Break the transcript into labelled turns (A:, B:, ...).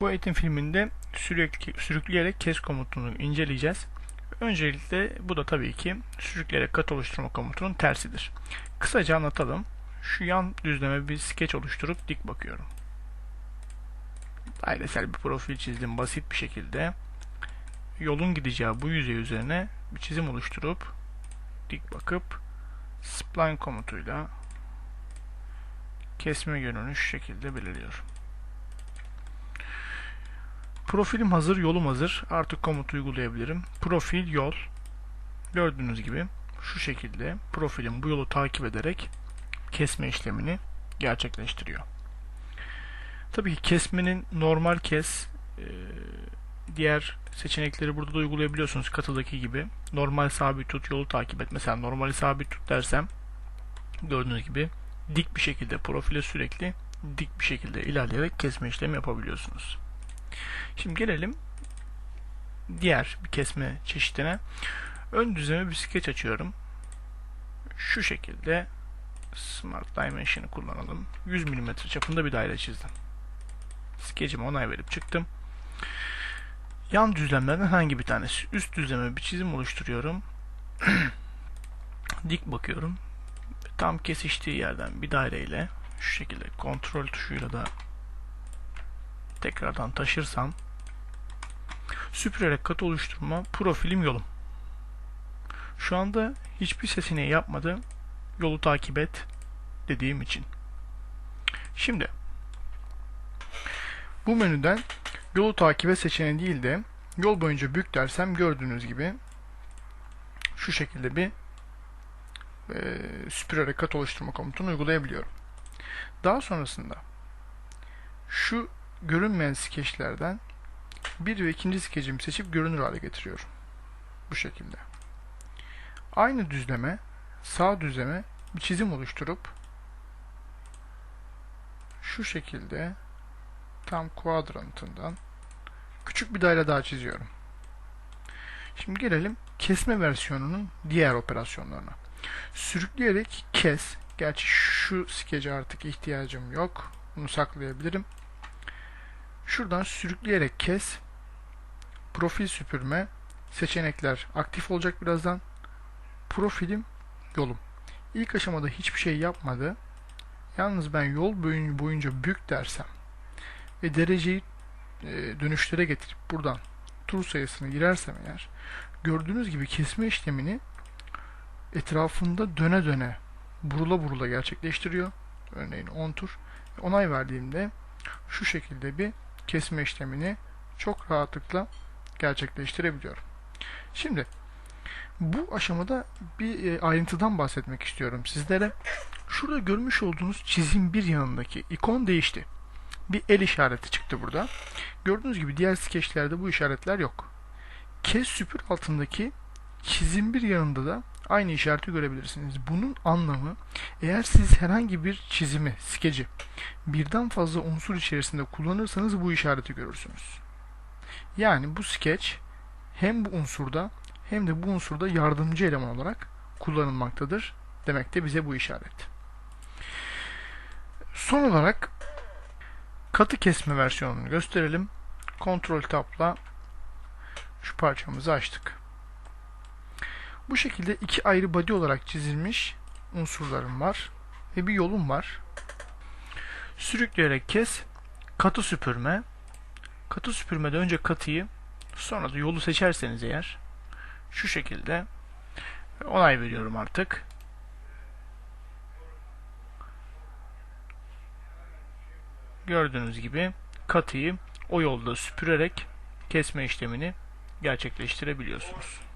A: Bu eğitim filminde sürekli, sürükleyerek kes komutunu inceleyeceğiz. Öncelikle bu da tabii ki sürükleyerek kat oluşturma komutunun tersidir. Kısaca anlatalım. Şu yan düzleme bir skeç oluşturup dik bakıyorum. Dairesel bir profil çizdim basit bir şekilde. Yolun gideceği bu yüzey üzerine bir çizim oluşturup dik bakıp spline komutuyla kesme yönünü şu şekilde belirliyorum. Profilim hazır, yolum hazır. Artık komut uygulayabilirim. Profil, yol. Gördüğünüz gibi şu şekilde profilim bu yolu takip ederek kesme işlemini gerçekleştiriyor. Tabii ki kesmenin normal kes e, diğer seçenekleri burada da uygulayabiliyorsunuz katıdaki gibi. Normal sabit tut, yolu takip et. Mesela normali sabit tut dersem gördüğünüz gibi dik bir şekilde profile sürekli dik bir şekilde ilerleyerek kesme işlemi yapabiliyorsunuz. Şimdi gelelim diğer bir kesme çeşidine. Ön düzleme bir skeç açıyorum. Şu şekilde Smart Dimension'ı kullanalım. 100 mm çapında bir daire çizdim. Skecime onay verip çıktım. Yan düzlemlerden hangi bir tanesi? Üst düzleme bir çizim oluşturuyorum. Dik bakıyorum. Tam kesiştiği yerden bir daireyle şu şekilde kontrol tuşuyla da tekrardan taşırsam süpürerek kat oluşturma profilim yolum. Şu anda hiçbir seçeneği yapmadı. Yolu takip et dediğim için. Şimdi bu menüden yolu takip et seçeneği değil de yol boyunca bük dersem gördüğünüz gibi şu şekilde bir e, süpürerek kat oluşturma komutunu uygulayabiliyorum. Daha sonrasında şu görünmeyen skeçlerden bir ve ikinci skecimi seçip görünür hale getiriyorum. Bu şekilde. Aynı düzleme, sağ düzleme bir çizim oluşturup şu şekilde tam kuadrantından küçük bir daire daha çiziyorum. Şimdi gelelim kesme versiyonunun diğer operasyonlarına. Sürükleyerek kes. Gerçi şu skece artık ihtiyacım yok. Bunu saklayabilirim. Şuradan sürükleyerek kes. Profil süpürme. Seçenekler aktif olacak birazdan. Profilim yolum. İlk aşamada hiçbir şey yapmadı. Yalnız ben yol boyunca bük dersem ve dereceyi e, dönüşlere getirip buradan tur sayısını girersem eğer gördüğünüz gibi kesme işlemini etrafında döne döne burula burula gerçekleştiriyor. Örneğin 10 tur. Onay verdiğimde şu şekilde bir kesme işlemini çok rahatlıkla gerçekleştirebiliyorum. Şimdi bu aşamada bir e, ayrıntıdan bahsetmek istiyorum sizlere. Şurada görmüş olduğunuz çizim bir yanındaki ikon değişti. Bir el işareti çıktı burada. Gördüğünüz gibi diğer skeçlerde bu işaretler yok. Kes süpür altındaki çizim bir yanında da aynı işareti görebilirsiniz. Bunun anlamı eğer siz herhangi bir çizimi, skeci birden fazla unsur içerisinde kullanırsanız bu işareti görürsünüz. Yani bu skeç hem bu unsurda hem de bu unsurda yardımcı eleman olarak kullanılmaktadır. Demek de bize bu işaret. Son olarak katı kesme versiyonunu gösterelim. Kontrol tabla şu parçamızı açtık. Bu şekilde iki ayrı body olarak çizilmiş unsurlarım var ve bir yolum var. Sürükleyerek kes, katı süpürme. Katı süpürmede önce katıyı, sonra da yolu seçerseniz eğer şu şekilde onay veriyorum artık. Gördüğünüz gibi katıyı o yolda süpürerek kesme işlemini gerçekleştirebiliyorsunuz.